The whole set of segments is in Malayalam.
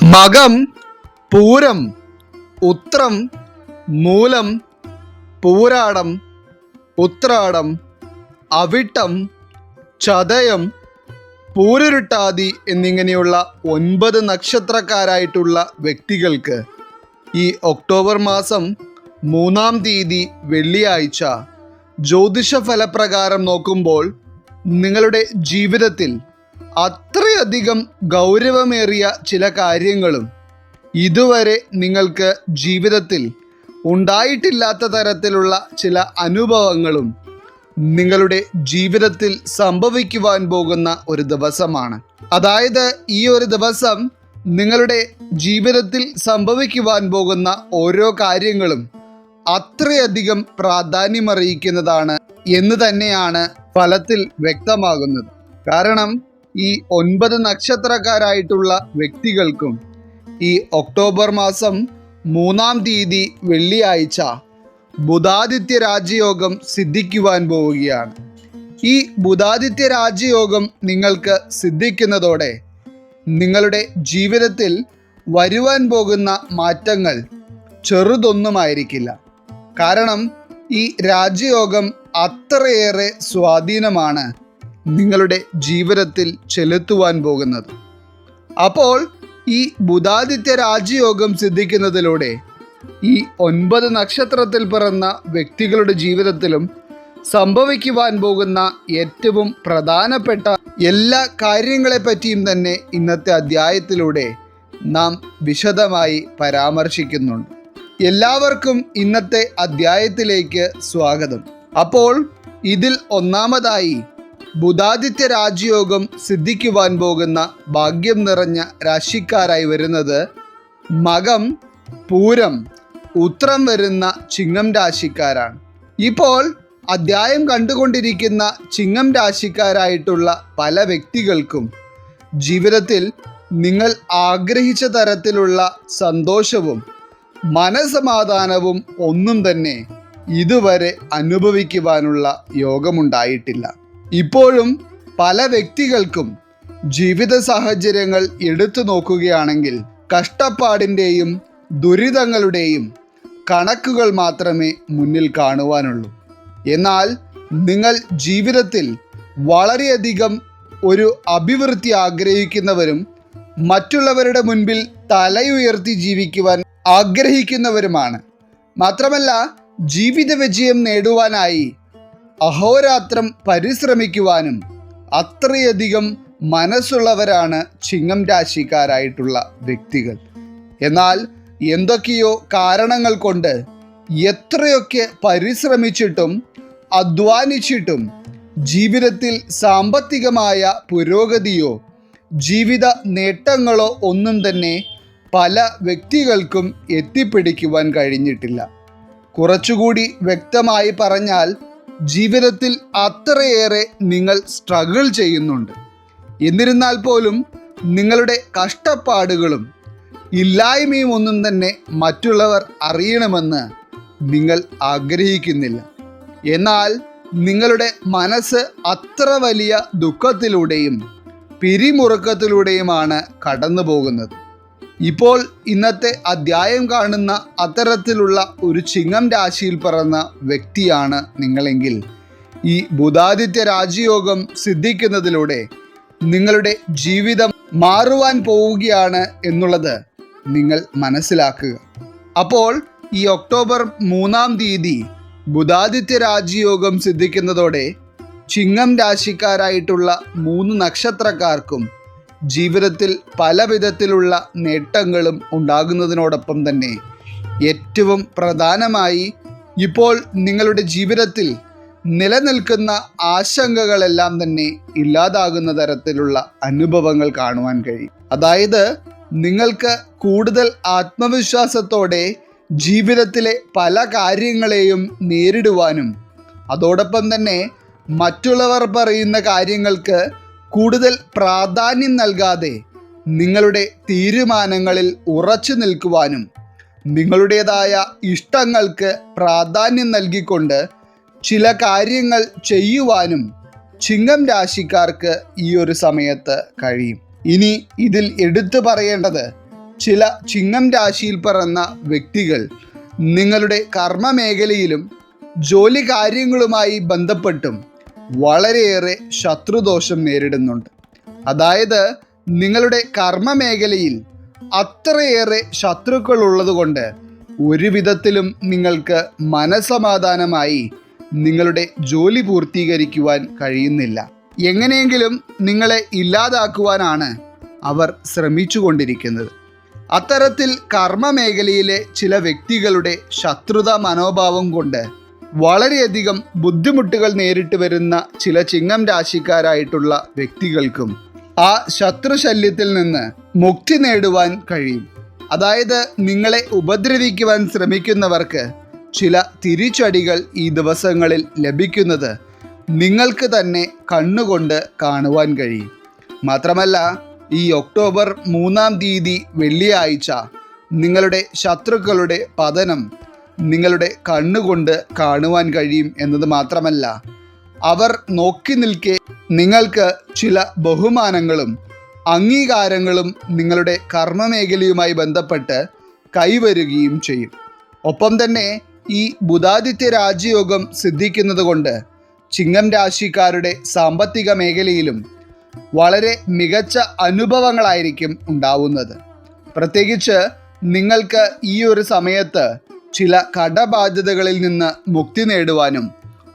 മകം പൂരം ഉത്രം മൂലം പൂരാടം ഉത്രാടം അവിട്ടം ചതയം പൂരുരുട്ടാതി എന്നിങ്ങനെയുള്ള ഒൻപത് നക്ഷത്രക്കാരായിട്ടുള്ള വ്യക്തികൾക്ക് ഈ ഒക്ടോബർ മാസം മൂന്നാം തീയതി വെള്ളിയാഴ്ച ജ്യോതിഷ ഫലപ്രകാരം നോക്കുമ്പോൾ നിങ്ങളുടെ ജീവിതത്തിൽ അത്രയധികം ഗൗരവമേറിയ ചില കാര്യങ്ങളും ഇതുവരെ നിങ്ങൾക്ക് ജീവിതത്തിൽ ഉണ്ടായിട്ടില്ലാത്ത തരത്തിലുള്ള ചില അനുഭവങ്ങളും നിങ്ങളുടെ ജീവിതത്തിൽ സംഭവിക്കുവാൻ പോകുന്ന ഒരു ദിവസമാണ്. അതായത് ഈ ഒരു ദിവസം നിങ്ങളുടെ ജീവിതത്തിൽ സംഭവിക്കുവാൻ പോകുന്ന ഓരോ കാര്യങ്ങളും അത്രയധികം പ്രാധാന്യമറിയിക്കുന്നതാണ് എന്ന് തന്നെയാണ് ഫലത്തിൽ വ്യക്തമാകുന്നത്. കാരണം ഈ ഒൻപത് നക്ഷത്രക്കാരായിട്ടുള്ള വ്യക്തികൾക്കും ഈ ഒക്ടോബർ മാസം മൂന്നാം തീയതി വെള്ളിയാഴ്ച ബുധാദിത്യ രാജയോഗം സിദ്ധിക്കുവാൻ പോവുകയാണ്. ഈ ബുധാദിത്യ രാജയോഗം നിങ്ങൾക്ക് സിദ്ധിക്കുന്നതോടെ നിങ്ങളുടെ ജീവിതത്തിൽ വരുവാൻ പോകുന്ന മാറ്റങ്ങൾ ചെറുതൊന്നുമായിരിക്കില്ല. കാരണം ഈ രാജയോഗം അത്രയേറെ സ്വാധീനമാണ്. നിങ്ങളുടെ ജീവിതത്തിൽ ചെലുത്തുവാൻ പോകുന്നത്. അപ്പോൾ ഈ ബുധാദിത്യ രാജയോഗം സിദ്ധിക്കുന്നതിലൂടെ ഈ ഒൻപത് നക്ഷത്രത്തിൽ പിറന്ന വ്യക്തികളുടെ ജീവിതത്തിലും സംഭവിക്കുവാൻ പോകുന്ന ഏറ്റവും പ്രധാനപ്പെട്ട എല്ലാ കാര്യങ്ങളെപ്പറ്റിയും തന്നെ ഇന്നത്തെ അധ്യായത്തിലൂടെ നാം വിശദമായി പരാമർശിക്കുന്നുണ്ട്. എല്ലാവർക്കും ഇന്നത്തെ അധ്യായത്തിലേക്ക് സ്വാഗതം. അപ്പോൾ ഇതിൽ ഒന്നാമതായി ബുധാദിത്യ രാജയോഗം സിദ്ധിക്കുവാൻ പോകുന്ന ഭാഗ്യം നിറഞ്ഞ രാശിക്കാരായി വരുന്നത് മകം പൂരം ഉത്രം വരുന്ന ചിങ്ങം രാശിക്കാരാണ്. ഇപ്പോൾ അധ്യായം കണ്ടുകൊണ്ടിരിക്കുന്ന ചിങ്ങം രാശിക്കാരായിട്ടുള്ള പല വ്യക്തികൾക്കും ജീവിതത്തിൽ നിങ്ങൾ ആഗ്രഹിച്ച തരത്തിലുള്ള സന്തോഷവും മനസമാധാനവും ഒന്നും തന്നെ ഇതുവരെ അനുഭവിക്കുവാനുള്ള യോഗമുണ്ടായിട്ടില്ല. ഇപ്പോഴും പല വ്യക്തികൾക്കും ജീവിത സാഹചര്യങ്ങൾ എടുത്തു നോക്കുകയാണെങ്കിൽ കഷ്ടപ്പാടിന്റെയും ദുരിതങ്ങളുടെയും കണക്കുകൾ മാത്രമേ മുന്നിൽ കാണുവാനുള്ളൂ. എന്നാൽ നിങ്ങൾ ജീവിതത്തിൽ വളരെയധികം ഒരു അഭിവൃദ്ധി ആഗ്രഹിക്കുന്നവരും മറ്റുള്ളവരുടെ മുൻപിൽ തലയുയർത്തി ജീവിക്കുവാൻ ആഗ്രഹിക്കുന്നവരുമാണ്. മാത്രമല്ല ജീവിത വിജയം നേടുവാനായി അഹോരാത്രം പരിശ്രമിക്കുവാനും അത്രയധികം മനസ്സുള്ളവരാണ് ചിങ്ങം രാശിക്കാരായിട്ടുള്ള വ്യക്തികൾ. എന്നാൽ എന്തൊക്കെയോ കാരണങ്ങൾ കൊണ്ട് എത്രയൊക്കെ പരിശ്രമിച്ചിട്ടും അധ്വാനിച്ചിട്ടും ജീവിതത്തിൽ സാമ്പത്തികമായ പുരോഗതിയോ ജീവിത നേട്ടങ്ങളോ ഒന്നും തന്നെ പല വ്യക്തികൾക്കും എത്തിപ്പിടിക്കുവാൻ കഴിഞ്ഞിട്ടില്ല. കുറച്ചുകൂടി വ്യക്തമായി പറഞ്ഞാൽ ജീവിതത്തിൽ അത്രയേറെ നിങ്ങൾ സ്ട്രഗിൾ ചെയ്യുന്നുണ്ട്. എന്നിരുന്നാൽ പോലും നിങ്ങളുടെ കഷ്ടപ്പാടുകളും ഇല്ലായ്മയും ഒന്നും തന്നെ മറ്റുള്ളവർ അറിയണമെന്ന് നിങ്ങൾ ആഗ്രഹിക്കുന്നില്ല. എന്നാൽ നിങ്ങളുടെ മനസ്സ് അത്ര വലിയ ദുഃഖത്തിലൂടെയും പിരിമുറുക്കത്തിലൂടെയുമാണ് കടന്നു പോകുന്നത് ഇപ്പോൾ ഇന്നത്തെ അധ്യായം കാണുന്ന അത്തരത്തിലുള്ള ഒരു ചിങ്ങം രാശിയിൽ പിറന്ന വ്യക്തിയാണ് നിങ്ങളെങ്കിൽ. ഈ ബുധാദിത്യ രാജയോഗം സിദ്ധിക്കുന്നതിലൂടെ നിങ്ങളുടെ ജീവിതം മാറുവാൻ പോവുകയാണ് എന്നുള്ളത് നിങ്ങൾ മനസ്സിലാക്കുക. അപ്പോൾ ഈ ഒക്ടോബർ മൂന്നാം തീയതി ബുധാദിത്യ രാജയോഗം സിദ്ധിക്കുന്നതോടെ ചിങ്ങം രാശിക്കാരായിട്ടുള്ള മൂന്ന് നക്ഷത്രക്കാർക്കും ജീവിതത്തിൽ പല വിധത്തിലുള്ള നേട്ടങ്ങളും ഉണ്ടാകുന്നതിനോടൊപ്പം തന്നെ ഏറ്റവും പ്രധാനമായി ഇപ്പോൾ നിങ്ങളുടെ ജീവിതത്തിൽ നിലനിൽക്കുന്ന ആശങ്കകളെല്ലാം തന്നെ ഇല്ലാതാകുന്ന തരത്തിലുള്ള അനുഭവങ്ങൾ കാണുവാൻ കഴിയും. അതായത് നിങ്ങൾക്ക് കൂടുതൽ ആത്മവിശ്വാസത്തോടെ ജീവിതത്തിലെ പല കാര്യങ്ങളെയും നേരിടുവാനും അതോടൊപ്പം തന്നെ മറ്റുള്ളവർ പറയുന്ന കാര്യങ്ങൾക്ക് കൂടുതൽ പ്രാധാന്യം നൽകാതെ നിങ്ങളുടെ തീരുമാനങ്ങളിൽ ഉറച്ചു നിൽക്കുവാനും നിങ്ങളുടേതായ ഇഷ്ടങ്ങൾക്ക് പ്രാധാന്യം നൽകിക്കൊണ്ട് ചില കാര്യങ്ങൾ ചെയ്യുവാനും ചിങ്ങം രാശിക്കാർക്ക് ഈ ഒരു സമയത്ത് കഴിയും. ഇനി ഇതിൽ എടുത്തു പറയേണ്ടത് ചില ചിങ്ങം രാശിയിൽ പിറന്ന വ്യക്തികൾ നിങ്ങളുടെ കർമ്മ മേഖലയിലും ജോലി കാര്യങ്ങളുമായി ബന്ധപ്പെട്ടും വളരെയേറെ ശത്രുദോഷം നേരിടുന്നുണ്ട്. അതായത് നിങ്ങളുടെ കർമ്മ മേഖലയിൽ അത്രയേറെ ശത്രുക്കൾ ഉള്ളതുകൊണ്ട് ഒരു വിധത്തിലും നിങ്ങൾക്ക് മനസമാധാനമായി നിങ്ങളുടെ ജോലി പൂർത്തീകരിക്കുവാൻ കഴിയുന്നില്ല. എങ്ങനെയെങ്കിലും നിങ്ങളെ ഇല്ലാതാക്കുവാനാണ് അവർ ശ്രമിച്ചുകൊണ്ടിരിക്കുന്നത്. അത്തരത്തിൽ കർമ്മ മേഖലയിലെ ചില വ്യക്തികളുടെ ശത്രുത മനോഭാവം കൊണ്ട് വളരെയധികം ബുദ്ധിമുട്ടുകൾ നേരിട്ട് വരുന്ന ചില ചിങ്ങം രാശിക്കാരായിട്ടുള്ള വ്യക്തികൾക്കും ആ ശത്രുശല്യത്തിൽ നിന്ന് മുക്തി നേടുവാൻ കഴിയും. അതായത് നിങ്ങളെ ഉപദ്രവിക്കുവാൻ ശ്രമിക്കുന്നവർക്ക് ചില തിരിച്ചടികൾ ഈ ദിവസങ്ങളിൽ ലഭിക്കുന്നത് നിങ്ങൾക്ക് തന്നെ കണ്ണുകൊണ്ട് കാണുവാൻ കഴിയും. മാത്രമല്ല ഈ ഒക്ടോബർ മൂന്നാം തീയതി വെള്ളിയാഴ്ച നിങ്ങളുടെ ശത്രുക്കളുടെ പതനം നിങ്ങളുടെ കണ്ണുകൊണ്ട് കാണുവാൻ കഴിയും എന്നത് മാത്രമല്ല അവർ നോക്കി നിൽക്കെ നിങ്ങൾക്ക് ചില ബഹുമാനങ്ങളും അംഗീകാരങ്ങളും നിങ്ങളുടെ കർമ്മമേഖലയുമായി ബന്ധപ്പെട്ട് കൈവരുകയും ചെയ്യും. ഒപ്പം തന്നെ ഈ ബുധാദിത്യ രാജയോഗം സിദ്ധിക്കുന്നത് കൊണ്ട് ചിങ്ങം രാശിക്കാരുടെ സാമ്പത്തിക മേഖലയിലും വളരെ മികച്ച അനുഭവങ്ങളായിരിക്കും ഉണ്ടാവുന്നത്. പ്രത്യേകിച്ച് നിങ്ങൾക്ക് ഈ ഒരു സമയത്ത് ചില കടബാധ്യതകളിൽ നിന്ന് മുക്തി നേടുവാനും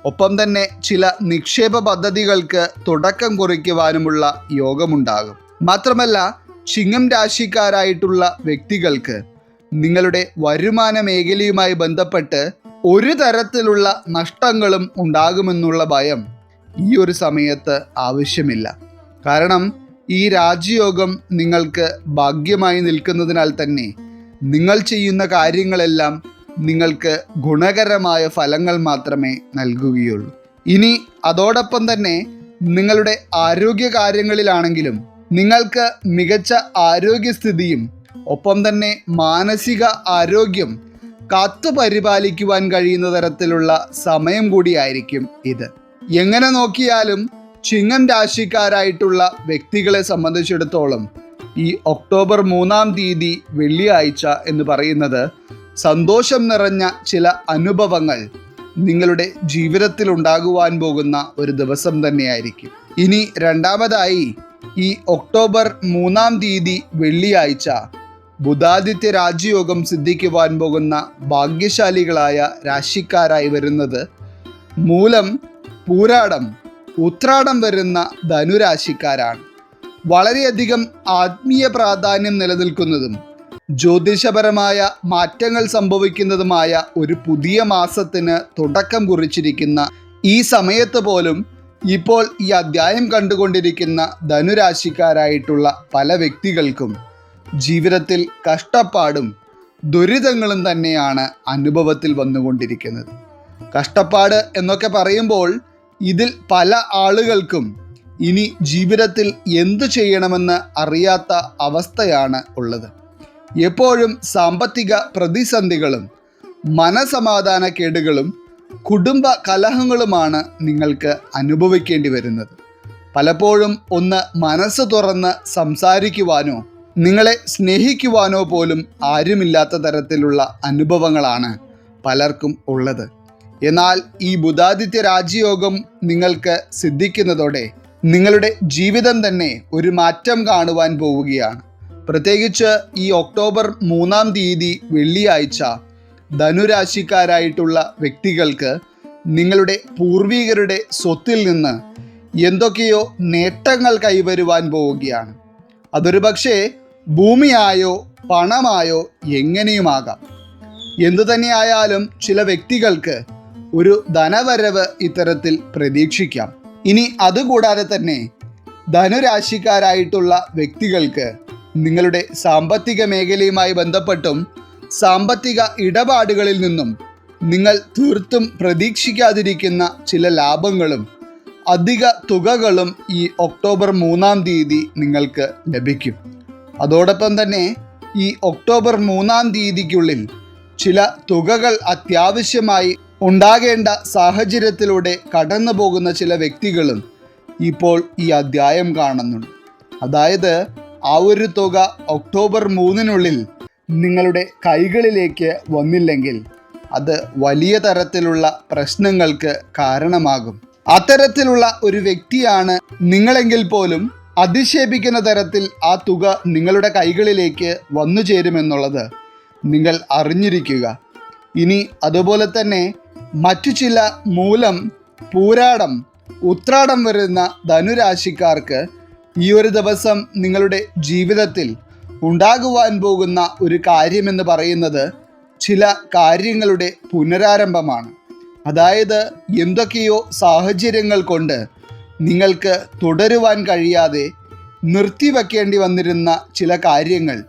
ഒപ്പം തന്നെ ചില നിക്ഷേപ പദ്ധതികൾക്ക് തുടക്കം കുറിക്കുവാനുമുള്ള യോഗമുണ്ടാകും. മാത്രമല്ല ചിങ്ങം രാശിക്കാരായിട്ടുള്ള വ്യക്തികൾക്ക് നിങ്ങളുടെ വരുമാന മേഖലയുമായി ബന്ധപ്പെട്ട് ഒരു തരത്തിലുള്ള നഷ്ടങ്ങളും ഉണ്ടാകുമെന്നുള്ള ഭയം ഈ ഒരു സമയത്ത് ആവശ്യമില്ല. കാരണം ഈ രാജയോഗം നിങ്ങൾക്ക് ഭാഗ്യമായി നിൽക്കുന്നതിനാൽ തന്നെ നിങ്ങൾ ചെയ്യുന്ന കാര്യങ്ങളെല്ലാം നിങ്ങൾക്ക് ഗുണകരമായ ഫലങ്ങൾ മാത്രമേ നൽകുകയുള്ളൂ. ഇനി അതോടൊപ്പം തന്നെ നിങ്ങളുടെ ആരോഗ്യ കാര്യങ്ങളിലാണെങ്കിലും നിങ്ങൾക്ക് മികച്ച ആരോഗ്യസ്ഥിതിയും ഒപ്പം തന്നെ മാനസിക ആരോഗ്യം കാത്തു പരിപാലിക്കുവാൻ കഴിയുന്ന തരത്തിലുള്ള സമയം കൂടിയായിരിക്കും ഇത്. എങ്ങനെ നോക്കിയാലും ചിങ്ങം രാശിക്കാരായിട്ടുള്ള വ്യക്തികളെ സംബന്ധിച്ചിടത്തോളം ഈ ഒക്ടോബർ മൂന്നാം തീയതി വെള്ളിയാഴ്ച എന്ന് പറയുന്നത് സന്തോഷം നിറഞ്ഞ ചില അനുഭവങ്ങൾ നിങ്ങളുടെ ജീവിതത്തിൽ ഉണ്ടാകുവാൻ പോകുന്ന ഒരു ദിവസം തന്നെയായിരിക്കും. ഇനി രണ്ടാമതായി ഈ ഒക്ടോബർ മൂന്നാം തീയതി വെള്ളിയാഴ്ച ബുധാദിത്യ രാജയോഗം സിദ്ധിക്കുവാൻ പോകുന്ന ഭാഗ്യശാലികളായ രാശിക്കാരായി വരുന്നത് മൂലം പൂരാടം ഉത്രാടം വരുന്ന ധനുരാശിക്കാരാണ്. വളരെയധികം ആത്മീയ പ്രാധാന്യം നിലനിൽക്കുന്നതും ജ്യോതിഷപരമായ മാറ്റങ്ങൾ സംഭവിക്കുന്നതുമായ ഒരു പുതിയ മാസത്തിന് തുടക്കം കുറിച്ചിരിക്കുന്ന ഈ സമയത്ത് പോലും ഇപ്പോൾ ഈ അധ്യായം കണ്ടുകൊണ്ടിരിക്കുന്ന ധനുരാശിക്കാരായിട്ടുള്ള പല വ്യക്തികൾക്കും ജീവിതത്തിൽ കഷ്ടപ്പാടും ദുരിതങ്ങളും തന്നെയാണ് അനുഭവത്തിൽ വന്നുകൊണ്ടിരിക്കുന്നത്. കഷ്ടപ്പാട് എന്നൊക്കെ പറയുമ്പോൾ ഇതിൽ പല ആളുകൾക്കും ഇനി ജീവിതത്തിൽ എന്തു ചെയ്യണമെന്ന് അറിയാത്ത അവസ്ഥയാണ് ഉള്ളത്. എപ്പോഴും സാമ്പത്തിക പ്രതിസന്ധികളും മനസമാധാനക്കേടുകളും കുടുംബ കലഹങ്ങളുമാണ് നിങ്ങൾക്ക് അനുഭവിക്കേണ്ടി വരുന്നത്. പലപ്പോഴും ഒന്ന് മനസ്സ് തുറന്ന് സംസാരിക്കുവാനോ നിങ്ങളെ സ്നേഹിക്കുവാനോ പോലും ആരുമില്ലാത്ത തരത്തിലുള്ള അനുഭവങ്ങളാണ് പലർക്കും ഉള്ളത്. എന്നാൽ ഈ ബുധാദിത്യ രാജയോഗം നിങ്ങൾക്ക് സിദ്ധിക്കുന്നതോടെ നിങ്ങളുടെ ജീവിതം തന്നെ ഒരു മാറ്റം കാണുവാൻ പോവുകയാണ്. പ്രത്യേകിച്ച് ഈ ഒക്ടോബർ മൂന്നാം തീയതി വെള്ളിയാഴ്ച ധനുരാശിക്കാരായിട്ടുള്ള വ്യക്തികൾക്ക് നിങ്ങളുടെ പൂർവികരുടെ സ്വത്തിൽ നിന്ന് എന്തൊക്കെയോ നേട്ടങ്ങൾ കൈവരുവാൻ പോവുകയാണ്. അതൊരു പക്ഷേ ഭൂമിയായോ പണമായോ എങ്ങനെയുമാകാം? എന്തു തന്നെയായാലും ചില വ്യക്തികൾക്ക് ഒരു ധനവരവ് ഇത്തരത്തിൽ പ്രതീക്ഷിക്കാം. ഇനി അതുകൂടാതെ തന്നെ ധനുരാശിക്കാരായിട്ടുള്ള വ്യക്തികൾക്ക് നിങ്ങളുടെ സാമ്പത്തിക മേഖലയുമായി ബന്ധപ്പെട്ടും സാമ്പത്തിക ഇടപാടുകളിൽ നിന്നും നിങ്ങൾ തീർത്തും പ്രതീക്ഷിക്കാതിരിക്കുന്ന ചില ലാഭങ്ങളും അധിക തുകകളും ഈ ഒക്ടോബർ മൂന്നാം തീയതി നിങ്ങൾക്ക് ലഭിക്കും. അതോടൊപ്പം തന്നെ ഈ ഒക്ടോബർ മൂന്നാം തീയതിക്കുള്ളിൽ ചില തുകകൾ അത്യാവശ്യമായി ഉണ്ടാകേണ്ട സാഹചര്യത്തിലൂടെ കടന്നു പോകുന്ന ചില വ്യക്തികളും ഇപ്പോൾ ഈ അധ്യായം കാണുന്നുണ്ട്. അതായത് ആ ഒരു തുക ഒക്ടോബർ മൂന്നിനുള്ളിൽ നിങ്ങളുടെ കൈകളിലേക്ക് വന്നില്ലെങ്കിൽ അത് വലിയ തരത്തിലുള്ള പ്രശ്നങ്ങൾക്ക് കാരണമാകും. അത്തരത്തിലുള്ള ഒരു വ്യക്തിയാണ് നിങ്ങളെങ്കിൽ പോലും അധിക്ഷേപിക്കുന്ന തരത്തിൽ ആ തുക നിങ്ങളുടെ കൈകളിലേക്ക് വന്നു ചേരുമെന്നുള്ളത് നിങ്ങൾ അറിഞ്ഞിരിക്കുക. ഇനി അതുപോലെ തന്നെ മറ്റു ചില മൂലം പൂരാടം ഉത്രാടം വരുന്ന ധനുരാശിക്കാർക്ക് ഈ ഒരു ദിവസം നിങ്ങളുടെ ജീവിതത്തിൽ ഉണ്ടാകുവാൻ പോകുന്ന ഒരു കാര്യമെന്ന് പറയുന്നത് ചില കാര്യങ്ങളുടെ പുനരാരംഭമാണ്. അതായത് എന്തൊക്കെയോ സാഹചര്യങ്ങൾ കൊണ്ട് നിങ്ങൾക്ക് തുടരുവാൻ കഴിയാതെ നിർത്തിവെക്കേണ്ടി വന്നിരുന്ന ചില കാര്യങ്ങൾ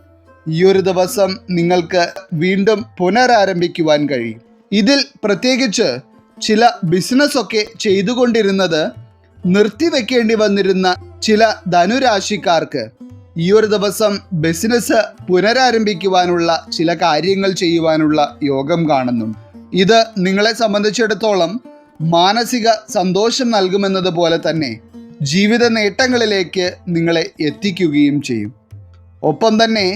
ഈ ഒരു ദിവസം നിങ്ങൾക്ക് വീണ്ടും പുനരാരംഭിക്കുവാൻ കഴിയും. ഇതിൽ പ്രത്യേകിച്ച് ചില ബിസിനസ്സൊക്കെ ചെയ്തുകൊണ്ടിരുന്നത് നിർത്തിവെക്കേണ്ടി വന്നിരുന്ന ചില ധനുരാശിക്കാർക്ക് ഈ ഒരു ദിവസം ബിസിനസ് പുനരാരംഭിക്കുവാനുള്ള ചില കാര്യങ്ങൾ ചെയ്യുവാനുള്ള യോഗം കാണുന്നുണ്ട് ഇത് നിങ്ങളെ സംബന്ധിച്ചിടത്തോളം മാനസിക സന്തോഷം നൽകുമെന്നതുപോലെ തന്നെ ജീവിത നേട്ടങ്ങളിലേക്ക് നിങ്ങളെ എത്തിക്കുകയും ചെയ്യും. ഒപ്പം തന്നെ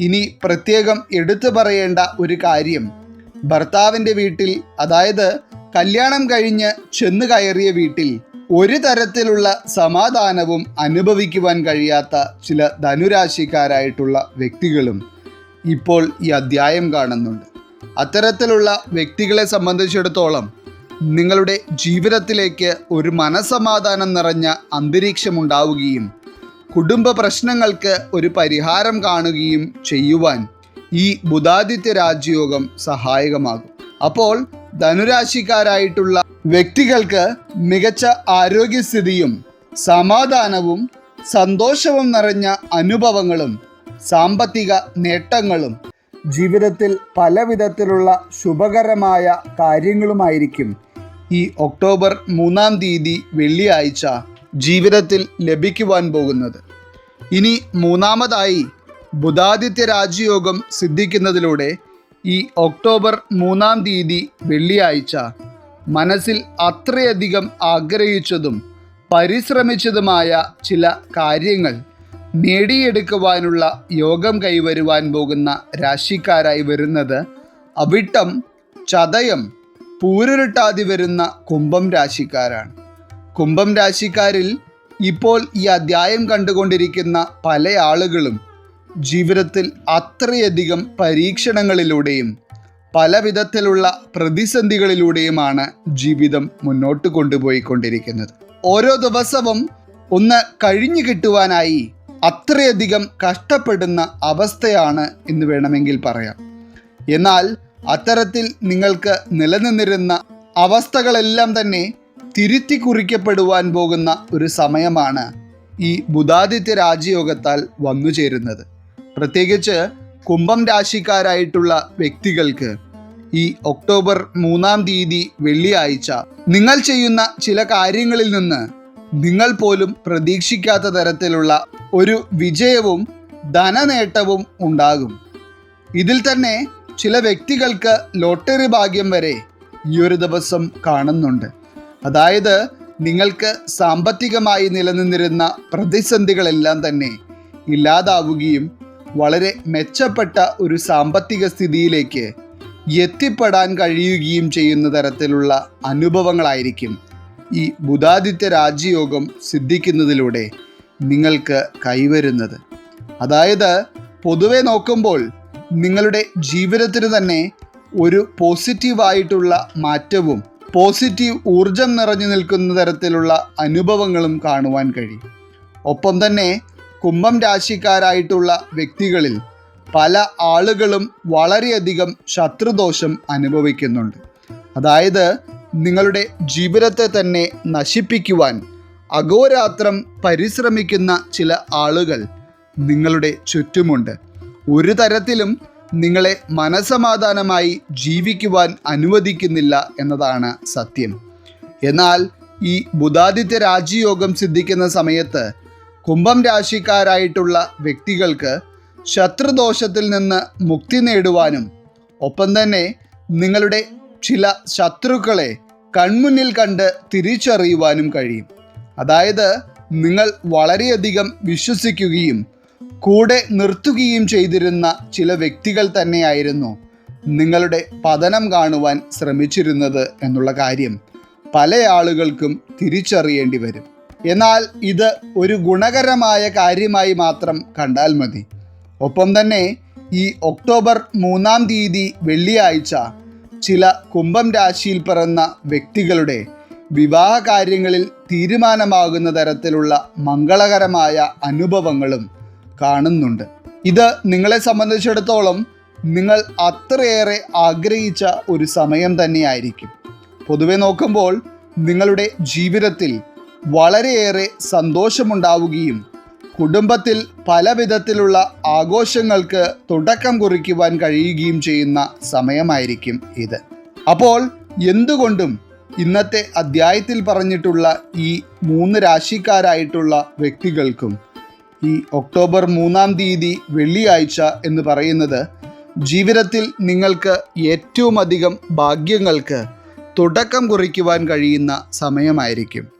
ഇനി പ്രത്യേകം എടുത്തു പറയേണ്ട ഒരു കാര്യം ഭർത്താവിന്റെ വീട്ടിൽ അതായത് കല്യാണം കഴിഞ്ഞ് ചെന്നു കയറിയ വീട്ടിൽ ഒരു തരത്തിലുള്ള സമാധാനവും അനുഭവിക്കുവാൻ കഴിയാത്ത ചില ധനുരാശിക്കാരായിട്ടുള്ള വ്യക്തികളും ഇപ്പോൾ ഈ അധ്യായം കാണുന്നുണ്ട്. അത്തരത്തിലുള്ള വ്യക്തികളെ സംബന്ധിച്ചിടത്തോളം നിങ്ങളുടെ ജീവിതത്തിലേക്ക് ഒരു മനസമാധാനം നിറഞ്ഞ അന്തരീക്ഷം ഉണ്ടാവുകയും കുടുംബ പ്രശ്നങ്ങൾക്ക് ഒരു പരിഹാരം കാണുകയും ചെയ്യുവാൻ ഈ ബുധാദിത്യ രാജയോഗം സഹായകമാകും. അപ്പോൾ ധനുരാശിക്കാരായിട്ടുള്ള വ്യക്തികൾക്ക് മികച്ച ആരോഗ്യസ്ഥിതിയും സമാധാനവും സന്തോഷവും നിറഞ്ഞ അനുഭവങ്ങളും സാമ്പത്തിക നേട്ടങ്ങളും ജീവിതത്തിൽ പല വിധത്തിലുള്ള ശുഭകരമായ കാര്യങ്ങളുമായിരിക്കും ഈ ഒക്ടോബർ മൂന്നാം തീയതി വെള്ളിയാഴ്ച ജീവിതത്തിൽ ലഭിക്കുവാൻ പോകുന്നത്. ഇനി മൂന്നാമതായി ബുധാദിത്യ രാജയോഗം സിദ്ധിക്കുന്നതിലൂടെ ഈ ഒക്ടോബർ മൂന്നാം തീയതി വെള്ളിയാഴ്ച മനസ്സിൽ അത്രയധികം ആഗ്രഹിച്ചതും പരിശ്രമിച്ചതുമായ ചില കാര്യങ്ങൾ നേടിയെടുക്കുവാനുള്ള യോഗം കൈവരുവാൻ പോകുന്ന രാശിക്കാരായി വരുന്നത് അവിട്ടം ചതയം പൂരുരുട്ടാതി വരുന്ന കുംഭം രാശിക്കാരാണ്. കുംഭം രാശിക്കാരിൽ ഇപ്പോൾ ഈ അധ്യായം കണ്ടുകൊണ്ടിരിക്കുന്ന പല ആളുകളും ജീവിതത്തിൽ അത്രയധികം പരീക്ഷണങ്ങളിലൂടെയും പല വിധത്തിലുള്ള പ്രതിസന്ധികളിലൂടെയുമാണ് ജീവിതം മുന്നോട്ട് കൊണ്ടുപോയിക്കൊണ്ടിരിക്കുന്നത്. ഓരോ ദിവസവും ഒന്ന് കഴിഞ്ഞു കിട്ടുവാനായി അത്രയധികം കഷ്ടപ്പെടുന്ന അവസ്ഥയാണ് എന്ന് വേണമെങ്കിൽ പറയാം. എന്നാൽ അത്തരത്തിൽ നിങ്ങൾക്ക് നിലനിന്നിരുന്ന അവസ്ഥകളെല്ലാം തന്നെ തിരുത്തി കുറിക്കപ്പെടുവാൻ പോകുന്ന ഒരു സമയമാണ് ഈ ബുധാദിത്യ രാജയോഗത്താൽ വന്നു ചേരുന്നത് പ്രത്യേകിച്ച് കുംഭം രാശിക്കാരായിട്ടുള്ള വ്യക്തികൾക്ക് ഈ ഒക്ടോബർ മൂന്നാം തീയതി വെള്ളിയാഴ്ച നിങ്ങൾ ചെയ്യുന്ന ചില കാര്യങ്ങളിൽ നിന്ന് നിങ്ങൾ പോലും പ്രതീക്ഷിക്കാത്ത തരത്തിലുള്ള ഒരു വിജയവും ധനനേട്ടവും ഉണ്ടാകും. ഇതിൽ തന്നെ ചില വ്യക്തികൾക്ക് ലോട്ടറി ഭാഗ്യം വരെ ഈ ഒരു ദിവസം കാണുന്നുണ്ട്. അതായത് നിങ്ങൾക്ക് സാമ്പത്തികമായി നിലനിന്നിരുന്ന പ്രതിസന്ധികളെല്ലാം തന്നെ ഇല്ലാതാവുകയും വളരെ മെച്ചപ്പെട്ട ഒരു സാമ്പത്തിക സ്ഥിതിയിലേക്ക് എത്തിപ്പെടാൻ കഴിയുകയും ചെയ്യുന്ന തരത്തിലുള്ള അനുഭവങ്ങളായിരിക്കും ഈ ബുധാദിത്യ രാജയോഗം സിദ്ധിക്കുന്നതിലൂടെ നിങ്ങൾക്ക് കൈവരുന്നത്. അതായത് പൊതുവെ നോക്കുമ്പോൾ നിങ്ങളുടെ ജീവിതത്തിന് തന്നെ ഒരു പോസിറ്റീവായിട്ടുള്ള മാറ്റവും പോസിറ്റീവ് ഊർജം നിറഞ്ഞു നിൽക്കുന്ന തരത്തിലുള്ള അനുഭവങ്ങളും കാണുവാൻ കഴിയും. ഒപ്പം തന്നെ കുംഭം രാശിക്കാരായിട്ടുള്ള വ്യക്തികളിൽ പല ആളുകളും വളരെയധികം ശത്രുദോഷം അനുഭവിക്കുന്നുണ്ട്. അതായത് നിങ്ങളുടെ ജീവിതത്തെ തന്നെ നശിപ്പിക്കുവാൻ അഗോരാത്രം പരിശ്രമിക്കുന്ന ചില ആളുകൾ നിങ്ങളുടെ ചുറ്റുമുണ്ട്. ഒരു തരത്തിലും നിങ്ങളെ മനസമാധാനമായി ജീവിക്കുവാൻ അനുവദിക്കുന്നില്ല എന്നതാണ് സത്യം. എന്നാൽ ഈ ബുധാദിത്യ രാജയോഗം സിദ്ധിക്കുന്ന സമയത്ത് കുംഭം രാശിക്കാരായിട്ടുള്ള വ്യക്തികൾക്ക് ശത്രുദോഷത്തിൽ നിന്ന് മുക്തി നേടുവാനും ഒപ്പം തന്നെ നിങ്ങളുടെ ചില ശത്രുക്കളെ കൺമുന്നിൽ കണ്ട് തിരിച്ചറിയുവാനും കഴിയും. അതായത് നിങ്ങൾ വളരെയധികം വിശ്വസിക്കുകയും കൂടെ നിർത്തുകയും ചെയ്തിരുന്ന ചില വ്യക്തികൾ തന്നെയായിരുന്നു നിങ്ങളുടെ പതനം കാണുവാൻ ശ്രമിച്ചിരുന്നത് എന്നുള്ള കാര്യം പല ആളുകൾക്കും തിരിച്ചറിയേണ്ടി വരും. എന്നാൽ ഇത് ഒരു ഗുണകരമായ കാര്യമായി മാത്രം കണ്ടാൽ മതി. ഒപ്പം തന്നെ ഈ ഒക്ടോബർ മൂന്നാം തീയതി വെള്ളിയാഴ്ച ചില കുംഭം രാശിയിൽ പിറന്ന വ്യക്തികളുടെ വിവാഹ കാര്യങ്ങളിൽ തീരുമാനമാകുന്ന തരത്തിലുള്ള മംഗളകരമായ അനുഭവങ്ങളും കാണുന്നുണ്ട്. ഇത് നിങ്ങളെ സംബന്ധിച്ചിടത്തോളം നിങ്ങൾ അത്രയേറെ ആഗ്രഹിച്ച ഒരു സമയം തന്നെയായിരിക്കും. പൊതുവെ നോക്കുമ്പോൾ നിങ്ങളുടെ ജീവിതത്തിൽ വളരെയേറെ സന്തോഷമുണ്ടാവുകയും കുടുംബത്തിൽ പല വിധത്തിലുള്ള ആഘോഷങ്ങൾക്ക് തുടക്കം കുറിക്കുവാൻ കഴിയുകയും ചെയ്യുന്ന സമയമായിരിക്കും ഇത്. അപ്പോൾ എന്തുകൊണ്ടും ഇന്നത്തെ അദ്ധ്യായത്തിൽ പറഞ്ഞിട്ടുള്ള ഈ മൂന്ന് രാശിക്കാരായിട്ടുള്ള വ്യക്തികൾക്കും ഈ ഒക്ടോബർ മൂന്നാം തീയതി വെള്ളിയാഴ്ച എന്ന് പറയുന്നത് ജീവിതത്തിൽ നിങ്ങൾക്ക് ഏറ്റവും അധികം ഭാഗ്യങ്ങൾക്ക് തുടക്കം കുറിക്കുവാൻ കഴിയുന്ന സമയമായിരിക്കും.